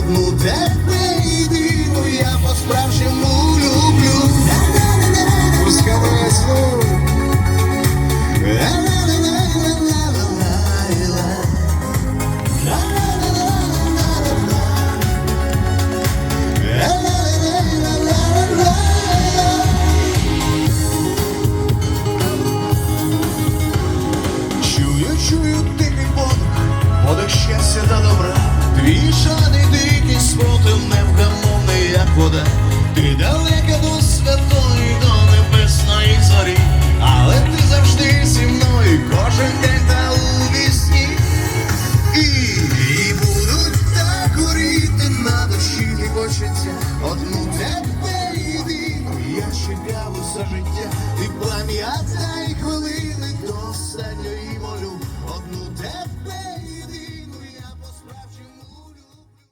одну тебе єдину я по-справжньому люблю. Пускай весну. Чую, чую дикий подих, подих щастя та добра. Твій шаний почуття. Одну тебе йди, я чекав усе життя. Ти пам'ятай